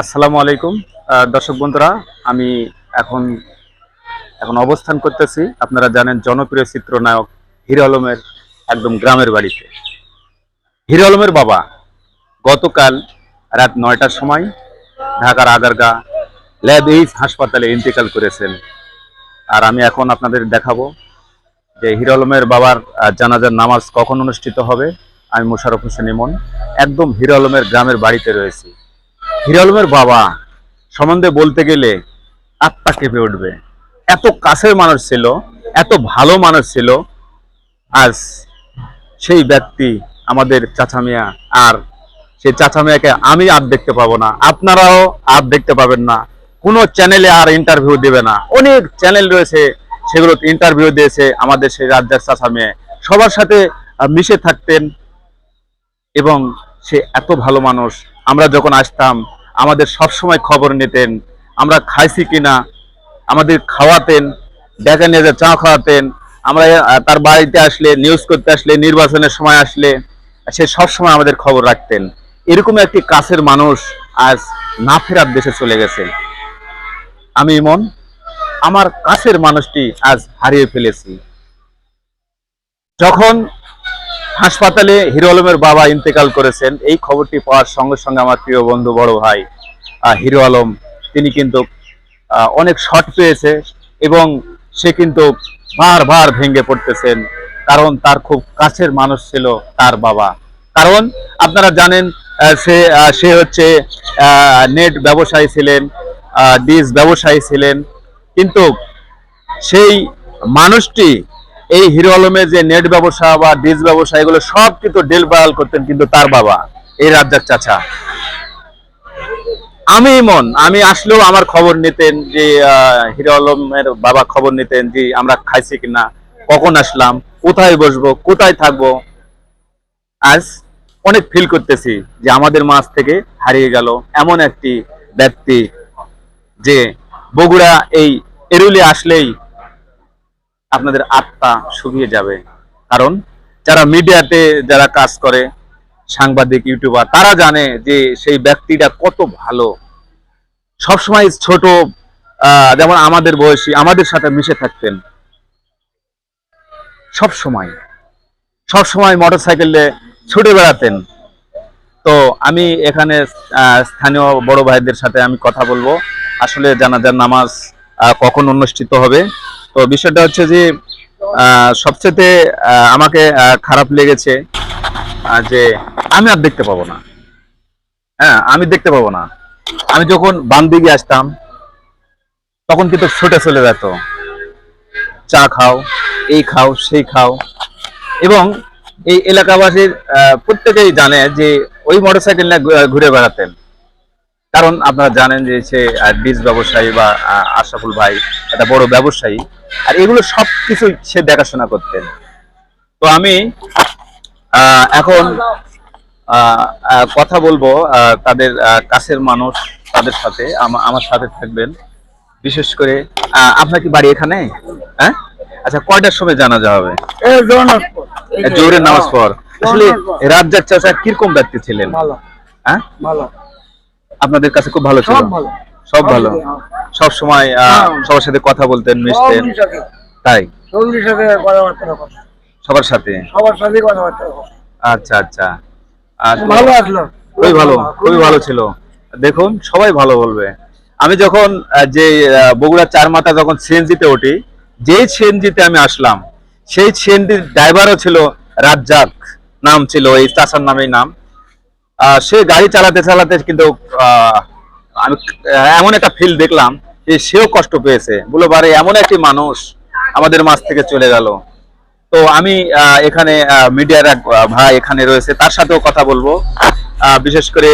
আসসালামু আলাইকুম। দর্শক বন্ধুরা, আমি এখন এখন অবস্থান করতেছি, আপনারা জানেন জনপ্রিয় চিত্রনায়ক হিরো আলমের একদম গ্রামের বাড়িতে। হিরো আলমের বাবা, গতকাল রাত নয়টার সময় ঢাকার আগারগা ল্যাব এইচ হাসপাতালে ইন্তেকাল করেছেন। আর আমি এখন আপনাদের দেখাবো যে হিরো আলমের বাবার জানাজার নামাজ কখন অনুষ্ঠিত হবে। আমি মোশারফ হোসেন ইমন, একদম হিরো আলমের গ্রামের বাড়িতে রয়েছি। হিরো আলমের বাবা সম্বন্ধে বলতে গেলে আত্মা কেঁপে উঠবে। এত কাছের মানুষ ছিল, এত ভালো মানুষ ছিল, আজ সেই ব্যক্তি আমাদের চাচা মিয়া আর সেই চাচা মিয়াকে আমি আর দেখতে পাবো না। আপনারাও আর দেখতে পাবেন না। কোনো চ্যানেলে আর ইন্টারভিউ দেবে না। অনেক চ্যানেল রয়েছে, সেগুলো ইন্টারভিউ দিয়েছে আমাদের সেই রাজ্যের চাচা মেয়ে। সবার সাথে মিশে থাকতেন এবং সে এত ভালো মানুষ আমরা যখন আসতাম, আমাদের সব সময় খবর নিতেন, আমরা খাইছি কিনা, আমাদের খাওয়াতেন, ডেকে নিয়ে যে চা খাওয়াতেন, আমরা তার বাড়িতে আসলে নিউজ করতে আসলে, নির্বাচনের সময় আসলে, সে সব সময় আমাদের খবর রাখতেন। এরকম একটি কাছের মানুষ আজ না ফেরার দেশে চলে গেছে। আমি ইমন আমার কাছের মানুষটি আজ হারিয়ে ফেলেছি। যখন হাসপাতালে হিরো আলমের বাবা ইন্তেকাল করেছেন। এই খবরটি পাওয়ার সঙ্গে সঙ্গে আমার প্রিয় বন্ধু, বড় ভাই হিরো আলম, তিনি কিন্তু অনেক শট পেয়েছে এবং সে কিন্তু বারবার ভেঙে পড়তেছেন, কারণ তার খুব কাছের মানুষ ছিল তার বাবা। কারণ আপনারা জানেন সে সে হচ্ছে নেট ব্যবসায়ী ছিলেন ডিস ব্যবসায়ী ছিলেন, কিন্তু সেই মানুষটি এই হিরো আলমের যে নেট ব্যবসা বা ডিজ ব্যবসা, এগুলো সব কিন্তু ডেল বায়াল করতেন কিন্তু তার বাবা, এই রাজ্জাক চাচা। আমি মন আমি আসলেও আমার খবর নিতেন যে হিরো আলমের বাবা খবর নিতেন যে, আমরা খাইছি কিনা, কখন আসলাম, কোথায় বসবো, কোথায় থাকব। আজ অনেক ফিল করতেছি যে আমাদের মাছ থেকে হারিয়ে গেল এমন একটি ব্যক্তি যে বগুড়া এই এরুলি আসলেই আপনাদের আত্মা শুকিয়ে যাবে। কারণ যারা মিডিয়াতে যারা কাজ করে, সাংবাদিক, ইউটিউবার, তারা জানে যে সেই ব্যক্তিটা কত ভালো। সবসময় ছোট যেমন আমাদের বয়সী, আমাদের সাথে মিশে থাকতেন। সব সময় সব সময় মোটর সাইকেলে ছুটে বেড়াতেন। তো আমি এখানে স্থানীয় বড় ভাইদের সাথে আমি কথা বলব। আসলে জানাজার নামাজ কখন অনুষ্ঠিত হবে? তো বিষয়টা হচ্ছে যে সবচেয়ে আমাকে খারাপ লেগেছে যে আমি আর দেখতে পাবো না। হ্যাঁ আমি দেখতে পাবো না। আমি যখন বাম দিকে আসতাম, তখন কিন্তু ছুটে চলে যেত। চা খাও, এই খাও, সেই খাও। এবং এই এলাকাবাসীর প্রত্যেকেই জানে যে ওই মোটরসাইকেল নিয়ে ঘুরে বেড়াতেন। কারণ আপনারা জানেন যে সে বীজ ব্যবসায়ী বা আহ, আশরাফুল ভাই একটা বড় ব্যবসায়ী। আর এগুলো সব কিছু সে দেখাশোনা করতেন। তো আমি এখন কথা বলব তাদের কাছের মানুষ তাদের সাথে আমা- আমার সাথে থাকবেন। বিশেষ করে আহ, আপনার কি বাড়ি এখানে? হ্যাঁ? আচ্ছা কয়টার সময় জানা যাবে জোহরের নামাজ পর আসলে রাজ্জাক চাচা কীরকম ব্যক্তি ছিলেন? হ্যাঁ? আপনাদের কাছে খুব ভালো ছিল। সব ভালো। সব সময় হ্যাঁ। সবার সাথে কথা বলতেন মিশতেন। তাই? সবগুলির সাথে কথাবার্তা সবার সাথে? সবার সাথে কথাবার্তা আচ্ছা আচ্ছা। ভালো আসলো। খুবই ভালো খুবই ভালো। ছিল। দেখুন সবাই ভালো বলবে। আমি যখন যে বগুড়া চার মাথা যখন সিএনজিতে উঠি যেই সিএনজিতে আমি আসলাম সেই সিএনজির ড্রাইভারও ছিল রাজ্জাক। নাম ছিল এই চাচার নামেই নাম। সে গাড়ি চালাতে চালাতে কিন্তু আমি এমন একটা ফিল দেখলাম যে সেও কষ্ট পেয়েছে। বলে, বারে, এমন একটি মানুষ আমাদের মাঝ থেকে চলে গেল। তো আমি এখানে মিডিয়ার এক ভাই এখানে রয়েছে। তার সাথেও কথা বলব। বিশেষ করে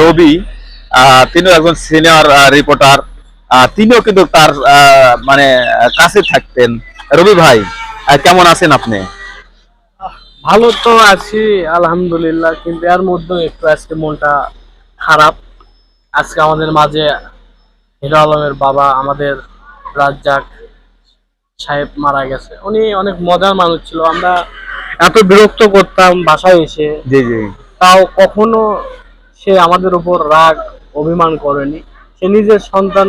রবি তিনিও একজন সিনিয়র রিপোর্টার তিনিও কিন্তু তার মানে কাছে থাকতেন। রবি ভাই কেমন আছেন আপনি? ভালো তো আছি আলহামদুলিল্লাহ কিন্তু এর মধ্যে একটু আজকে মনটা খারাপ। আজকে আমাদের মাঝে হিরো আলমের বাবা আমাদের রাজ্জাক সাহেব মারা গেছে। উনি অনেক মজার মানুষ ছিল। আমরা এত বিরক্ত করতাম বাসায় এসে। জি জি। তাও কখনো সে আমাদের উপর রাগ অভিমান করেনি। সে নিজের সন্তান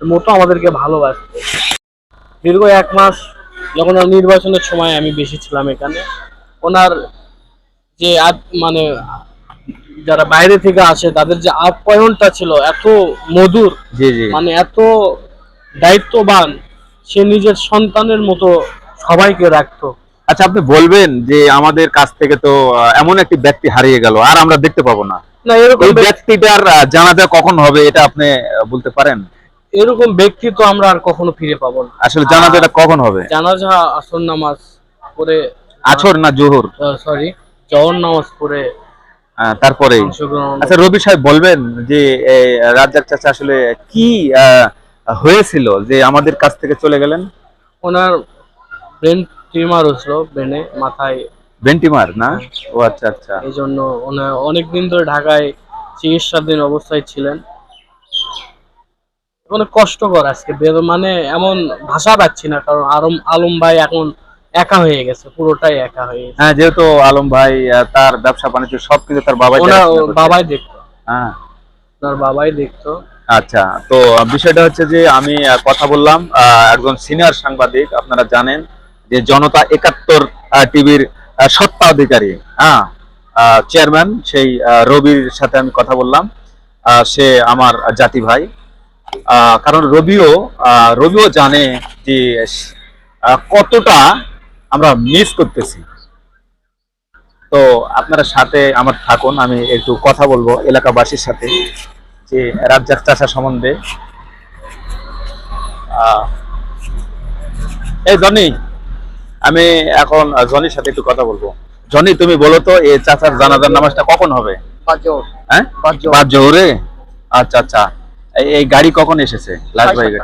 মতো আমাদেরকে ভালোবাসতো। দীর্ঘ এক মাস যখন নির্বাচনের সময় আমি বেশি ছিলাম এখানে। ওনার যে মানে যারা বাইরে থেকে আসে তাদের যে আপ্যায়নটা ছিল এত মধুর মানে এত দায়িত্ববান সে নিজের সন্তানের মতো সবাইকে রাখতো। আচ্ছা আপনি বলবেন যে আমাদের কাছ থেকে তো এমন একটি ব্যক্তি হারিয়ে গেল আর আমরা দেখতে পাবো না। না এরকম এই ব্যক্তি- ব্যক্তিটার জানাজা কখন হবে এটা আপনি বলতে পারেন? এরকম ব্যক্তি তো আমরা আর কখনো ফিরে পাবো না। আসলে জানাজাটা কখন হবে? জানাজা আসর নামাজ পড়ে আছর না জোহর? সরি জহর নামাজ পড়ে অংশগ্রহণ। আচ্ছা রবি সাহেব বলবেন যে রাজ্জাক চাচা আসলে কি হয়েছিল যে আমাদের কাছ থেকে চলে গেলেন? ওনার ব্রেন টিউমার হয়েছিল ব্রেনে মাথায়। বেন্টিমার না? ও আচ্ছা আচ্ছা। এই জন্য ওনার অনেকদিন ধরে ঢাকায় চিকিৎসাধীন অবস্থায় ছিলেন। অনেক কষ্টকর আজকে মানে এমন ভাষা পাচ্ছি না কারণ আলম আলম ভাই এখন একা হয়ে গেছে পুরোটাই একা হয়ে গেছে। হ্যাঁ যেহেতু আলম ভাই তার ব্যবসা বাণিজ্য সবকিছু তার বাবাই। বাবাই দেখতো। হ্যাঁ। ওনার বাবাই দেখতো। আচ্ছা তো বিষয়টা হচ্ছে যে আমি কথা বললাম একজন সিনিয়র সাংবাদিক আপনারা জানেন যে জনতা একাত্তর টিভির সত্ত্বাধিকারী হ্যাঁ চেয়ারম্যান সেই রবির সাথে আমি কথা বললাম আহ, সে আমার জাতি ভাই। আহ, কারণ রবিও রবিও জানে যে কতটা আমরা মিস করতেছি। তো আপনারা সাথে আমার থাকুন আমি একটু কথা বলব এলাকাবাসীর সাথে যে রাজ্জাক চাষা সম্বন্ধে। এই জনি আমি এখন জনির সাথে একটু কথা বলব। জনি তুমি বলো তো এই চাচার জানাজার নামাজটা কখন হবে? হ্যাঁ? জোহরে আচ্ছা আচ্ছা। এই- গাড়ি কখন এসেছে? লাজবাই গাড়ি?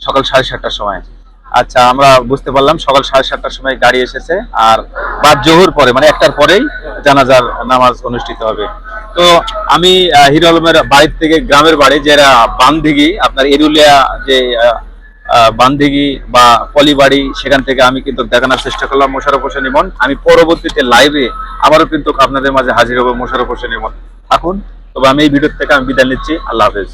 সকাল সাড়ে সাতটার সময়। আচ্ছা আমরা বুঝতে পারলাম, সকাল সাড়ে সাতটার সময় গাড়ি এসেছে, আর বাদ জোহর পরে মানে একটার পরেই জানাজার নামাজ অনুষ্ঠিত হবে। তো আমি হিরো আলমের বাড়ির থেকে গ্রামের বাড়ি যেটা বানদিঘি আপনার এরুলিয়া যে বানদিঘি বা পলিবাড়ি, সেখান থেকে আমি কিন্তু দেখানোর চেষ্টা করলাম মোশারফ হোসেন ইমন। আমি পরবর্তীতে লাইভে আবারও কিন্তু আপনাদের মাঝে হাজির হব মোশারফ হোসেন ইমন। থাকুন, তবে আমি এই ভিডিও থেকে আমি বিদায় নিচ্ছি। আল্লাহ হাফেজ।